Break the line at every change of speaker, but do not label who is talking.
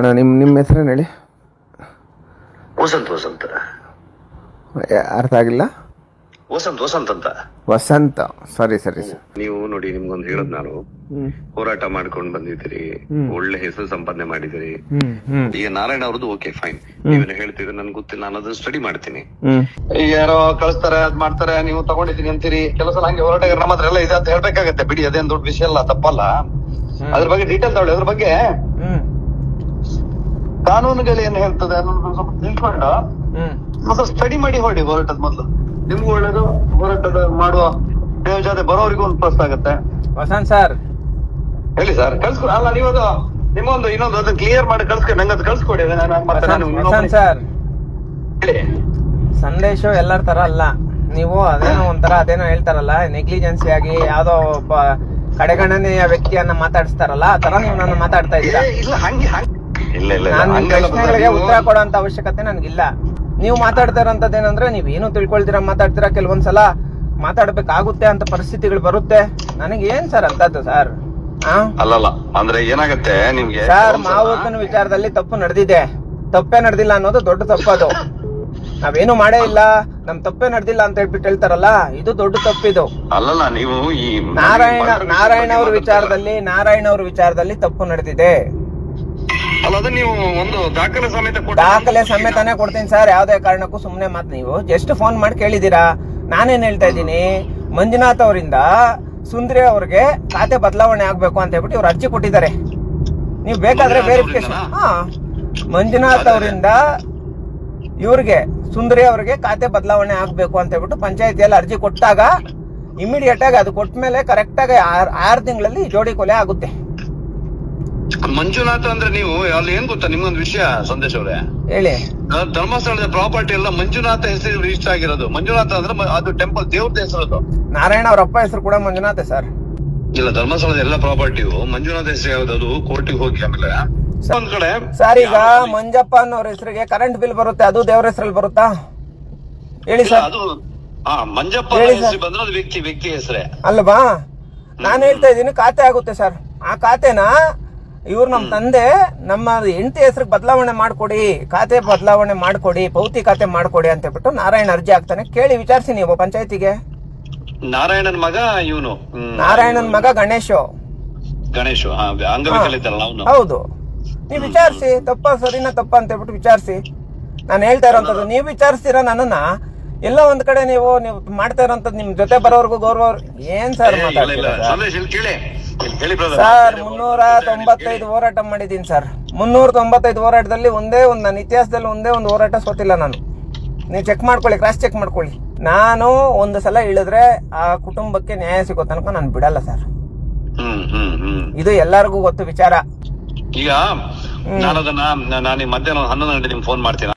ಅಣ್ಣ ನಿಮ್ಮ ನಿಮ್ಮ ಹೆಸರೇನು ಹೇಳಿ?
ವಸಂತ್ ವಸಂತ.
ಯಾ- ಅರ್ಥ ಆಗಿಲ್ಲ?
ವಸಂತ್ ವಸಂತ್ ಅಂತ.
ವಸಂತ. ಸರಿ ಸರಿ ಸರ್.
ನೀವು ನೋಡಿ ನಿಮ್ಗೊಂದು ಹೇಳೋದ್ ನಾನು. ಹೋರಾಟ ಮಾಡ್ಕೊಂಡು ಬಂದಿದ್ದೀರಿ. ಒಳ್ಳೆ ಹೆಸರು ಸಂಪಾದನೆ ಮಾಡಿದಿರಿ
ಹ್ಮ್ ಹ್ಮ್.
ಈಗ ನಾರಾಯಣ ಅವ್ರದ್ದು ಓಕೆ ಫೈನ್ ನೀವೇನು ಹೇಳ್ತೀರಿ ನನ್ಗೆ ಗೊತ್ತಿಲ್ಲ. ನಾನು ಅದನ್ನ ಸ್ಟಡಿ ಮಾಡ್ತೀನಿ.
ಹ್ಮ್.
ಯಾರೋ ಕಳಿಸ್ತಾರೆ ಅದ್ ಮಾಡ್ತಾರೆ ನೀವು ತಗೊಂಡಿದ್ದೀನಿ ಅಂತೀರಿ. ಕೆಲಸ ಹಂಗೆ ಹೋರಾಟಗಾರ ನಮ್ಮ ಹತ್ರ ಎಲ್ಲ ಇದೆ ಅಂತ ಹೇಳ್ಬೇಕಾಗತ್ತೆ. ಬಿಡಿ ಅದೇನ್ ದೊಡ್ಡ ವಿಷಯ ಅಲ್ಲ ತಪ್ಪಲ್ಲ. ಅದ್ರ ಬಗ್ಗೆ ಡೀಟೇಲ್ ತಗೊಳ್ಳಿ. ಅದ್ರ ಬಗ್ಗೆ
ಹ್ಮ್.
ಕಾನೂನುಗಳು ಏನ್ ಹೇಳ್ತದೆ ಅನ್ನೋದು ಸ್ವಲ್ಪ ತಿಳ್ಕೊಂಡು ಮತ್ತೆ ಸ್ಟಡಿ ಮಾಡಿ ಹೊಡಿ ಹೋರಾಟದ ಮೊದಲು. ನಿಮ್ಗೂ ಒಳ್ಳೇದು ಹೋರಾಟದ ಮಾಡುವ ಜೊತೆ ಬರೋರಿಗೂ ಒಂದು ಪ್ಲಸ್ ಆಗುತ್ತೆ.
ವಸಂತ್ ಸರ್.
ಹೇಳಿ ಸರ್ ಕಳ್ಸ್ಕೊ ಅಲ್ಲ ನೀವದು ನಿಮ್ಮೊಂದು ಇನ್ನೊಂದು ಅದನ್ನ ಕ್ಲಿಯರ್ ಮಾಡಿ ಕಳ್ಸ್ಕೊ ನಂಗೆ ಅದು ಕಳ್ಸ್ಕೊಡಿ ವಸಂತ್
ಸರ್. ಸಂದೇಶ ಎಲ್ಲರ ತರ ಅಲ್ಲ. ನೀವು ಅದೇನೋ ಒಂಥರ ಅದೇನೋ ಹೇಳ್ತಾರಲ್ಲ ನೆಗ್ಲಿಜೆನ್ಸಿ ಆಗಿ ಯಾವ್ದೋ ಒಬ್ಬ ಕಡೆಗಣನೆಯ ವ್ಯಕ್ತಿಯನ್ನ ಮಾತಾಡಿಸ್ತಾರಲ್ಲ ಆ ತರ ನೀವು ನನ್ನ ಮಾತಾಡ್ತಾ ಇದ್ದೀರಾ?
ಇಲ್ಲ ಹಂಗೆ ಹಂಗೆ. ಇಲ್ಲ ಇಲ್ಲ
ನಾನು ಪ್ರಶ್ನೆಗಳಿಗೆ ಉತ್ತರ ಕೊಡುವಂತ ಅವಶ್ಯಕತೆ ನನ್ಗಿಲ್ಲ. ನೀವು ಮಾತಾಡ್ತಾ ಏನಂದ್ರೆ ನೀವ್ ಏನು ತಿಳ್ಕೊಳ್ತೀರಾ ಮಾತಾಡ್ತೀರಾ ಕೆಲವೊಂದ್ಸಲ? ಮಾತಾಡ್ಬೇಕಾಗುತ್ತೆ ಅಂತ ಪರಿಸ್ಥಿತಿಗಳು ಬರುತ್ತೆ. ನನಗೆ ಏನ್ ಸರ್ ಅಂತದ್ದು ಸರ್?
ಅಲ್ಲಲ್ಲ ಅಂದ್ರೆ ಏನಾಗುತ್ತೆ ನಿಮ್ಗೆ
ಸರ್ ವಿಚಾರದಲ್ಲಿ ತಪ್ಪು ನಡೆದಿದೆ. ತಪ್ಪೇ ನಡೆದಿಲ್ಲ ಅನ್ನೋದು ದೊಡ್ಡ ತಪ್ಪದು ನಾವೇನು ಮಾಡೇ ಇಲ್ಲ. ನಮ್ ತಪ್ಪೇ ನಡೆದಿಲ್ಲ ಅಂತ ಹೇಳ್ಬಿಟ್ಟು ಹೇಳ್ತಾರಲ್ಲ ಇದು ದೊಡ್ಡ ತಪ್ಪಿದು.
ಅಲ್ಲಲ್ಲ ನೀವು ಈ
ನಾರಾಯಣ ನಾರಾಯಣ ಅವ್ರ ವಿಚಾರದಲ್ಲಿ ನಾರಾಯಣ ಅವ್ರ ವಿಚಾರದಲ್ಲಿ ತಪ್ಪು ನಡೆದಿದೆ.
ಅಲ್ಲ ಅದು ನೀವು ಒಂದು ದಾಖಲೆ ಸಮೇತ ಕೊಟ್ಟು-
ದಾಖಲೆ ಸಮೇತನೇ ಕೊಡ್ತೀನಿ ಸರ್ ಯಾವ್ದೇ ಕಾರಣಕ್ಕೂ ಸುಮ್ನೆ ಮಾತ್ ನೀವು. ಜಸ್ಟ್ ಫೋನ್ ಮಾಡಿ ಕೇಳಿದೀರಾ ನಾನೇನ್ ಹೇಳ್ತಾ ಇದ್ದೀನಿ? ಮಂಜುನಾಥ್ ಅವರಿಂದ ಸುಂದ್ರಿ ಅವ್ರಿಗೆ ಖಾತೆ ಬದಲಾವಣೆ ಆಗ್ಬೇಕು ಅಂತ ಹೇಳ್ಬಿಟ್ಟು ಇವ್ರು ಅರ್ಜಿ ಕೊಟ್ಟಿದ್ದಾರೆ. ನೀವು ಬೇಕಾದ್ರೆ
ಮಂಜುನಾಥ್
ವೆರಿಫಿಕೇಶನ್? ಹಾ. ಮಂಜುನಾಥ್ ಅವರಿಂದ ಇವ್ರಿಗೆ ಸುಂದ್ರಿ ಅವ್ರಿಗೆ ಖಾತೆ ಬದಲಾವಣೆ ಆಗ್ಬೇಕು ಅಂತ ಹೇಳ್ಬಿಟ್ಟು ಪಂಚಾಯತಿಯಲ್ಲಿ ಅರ್ಜಿ ಕೊಟ್ಟಾಗ ಇಮಿಡಿಯೇಟ್ ಆಗಿ ಅದು ಕೊಟ್ಟ ಮೇಲೆ ಕರೆಕ್ಟ್ ಆಗಿ ಆರು ತಿಂಗಳಲ್ಲಿ ಜೋಡಿ ಕೊಲೆ ಆಗುತ್ತೆ.
ಮಂಜುನಾಥ ಅಂದ್ರೆ ನೀವು ಅಲ್ಲಿ ಏನ್ ಗೊತ್ತಾ ನಿಮ್ಗೊಂದು ವಿಷಯ ಸಂದೇಶ್ ಅವ್ರೆ?
ಹೇಳಿ.
ಧರ್ಮಸ್ಥಳದ ಪ್ರಾಪರ್ಟಿ ಎಲ್ಲ ಮಂಜುನಾಥ ಹೆಸರು ರಿಜಿಸ್ಟರ್ ಆಗಿರೋದು. ಮಂಜುನಾಥ ಅಂದ್ರೆ ಮ- ಅದು ಟೆಂಪಲ್ ದೇವ್ರದ ಹೆಸರು ಅದು
ನಾರಾಯಣ ಅವ್ರ ಅಪ್ಪ ಹೆಸರು ಕೂಡ ಮಂಜುನಾಥೆ ಸರ್.
ಇಲ್ಲ ಧರ್ಮಸ್ಥಳದ ಎಲ್ಲ ಪ್ರಾಪರ್ಟಿಯು ಮಂಜುನಾಥ ಹೆಸರು ಯಾವ್ದು? ಅದು ಕೋರ್ಟಿಗೆ ಹೋಗಿ ಆಮೇಲೆ. ಒಂದ್ ಕಡೆ
ಸರ್ ಈಗ ಮಂಜಪ್ಪ ಅನ್ನೋರ ಹೆಸರಿಗೆ ಕರೆಂಟ್ ಬಿಲ್ ಬರುತ್ತೆ ಅದು ದೇವ್ರ ಹೆಸರಲ್ಲಿ ಬರುತ್ತಾ? ಹೇಳಿ
ಇಲ್ಲ,
ಸರ್.
ಅದು ಹಾ ಮಂಜಪ್ಪ
ಹೇಳಿ
ಹೆಸರು
ಸರ್.
ಬಂದ್ರೆ ಅದು ವ್ಯಕ್ತಿ ವ್ಯಕ್ತಿ ಹೆಸರೇ.
ಅಲ್ವಾ? ನಾನು ಹೇಳ್ತಾ ಇದ್ದೀನಿ ಖಾತೆ ಆಗುತ್ತೆ ಸರ್. ಆ ಖಾತೆನ ಇವ್ರು ನಮ್ಮ ತಂದೆ ನಮ್ಮ ಹೆಂಡತಿ ಹೆಸರು ಬದಲಾವಣೆ ಮಾಡ್ಕೊಡಿ ಖಾತೆ ಬದಲಾವಣೆ ಮಾಡ್ಕೊಡಿ ಪೌತಿ ಖಾತೆ ಮಾಡ್ಕೊಡಿ ಅಂತ ಹೇಳ್ಬಿಟ್ಟು ನಾರಾಯಣ ಅರ್ಜಿ ಹಾಕ್ತಾನೆ. ಕೇಳಿ ವಿಚಾರಿಸಿ ನೀವು ಪಂಚಾಯತಿಗೆ.
ನಾರಾಯಣನ್ ಮಗ ಇವನು.
ನಾರಾಯಣನ್ ಮಗ ಗಣೇಶ್. ಹೌದು. ನೀವು ವಿಚಾರಿಸಿ ತಪ್ಪ ಸರಿನಾ ತಪ್ಪ ಅಂತ ಹೇಳ್ಬಿಟ್ಟು ವಿಚಾರಿಸಿ. ನಾನು ಹೇಳ್ತಾ ಇರೋಂಥದ್ದು ನೀವು ವಿಚಾರಿಸ್ತೀರಾ ನನ್ನನ್ನ ಎಲ್ಲ ಒಂದ್ ಕಡೆ ನೀವು ನೀವು ಮಾಡ್ತಾ ಇರೋಂಥದ್ದು ನಿಮ್ ಜೊತೆ ಬರೋರ್ಗು ಗೌರವ ಏನ್ ಸರ್ ಮಾತಾಡ್ತೀರಾ ಸರ್? ಮುನ್ನೂರ ತೊಂಬತ್ತೈದು ಹೋರಾಟ ಮಾಡಿದ್ದೀನಿ ಸರ್ ಮುನ್ನೂರ ತೊಂಬತ್ತೈದು ಹೋರಾಟದಲ್ಲಿ ಒಂದೇ ಒಂದು ನನ್ನ ಇತಿಹಾಸದಲ್ಲಿ ಒಂದೇ ಒಂದು ಹೋರಾಟ ಸೋತಿಲ್ಲ ನಾನು. ನೀವು ಚೆಕ್ ಮಾಡ್ಕೊಳ್ಳಿ ಕ್ರಾಸ್ ಚೆಕ್ ಮಾಡ್ಕೊಳ್ಳಿ. ನಾನು ಒಂದು ಸಲ ಇಳಿದ್ರೆ ಆ ಕುಟುಂಬಕ್ಕೆ ನ್ಯಾಯ ಸಿಗೋ ತನಕ ನಾನು ಬಿಡಲ್ಲ ಸರ್ ಇದು ಎಲ್ಲರಿಗೂ ಗೊತ್ತು ವಿಚಾರ.
ಈಗ ನಾನು ಅದನ್ನ ನಾನು ಮಧ್ಯಾಹ್ನ ಹನ್ನೊಂದು ಗಂಟೆ ನಿಮ್ಗೆ ಫೋನ್ ಮಾಡ್ತೀನಿ?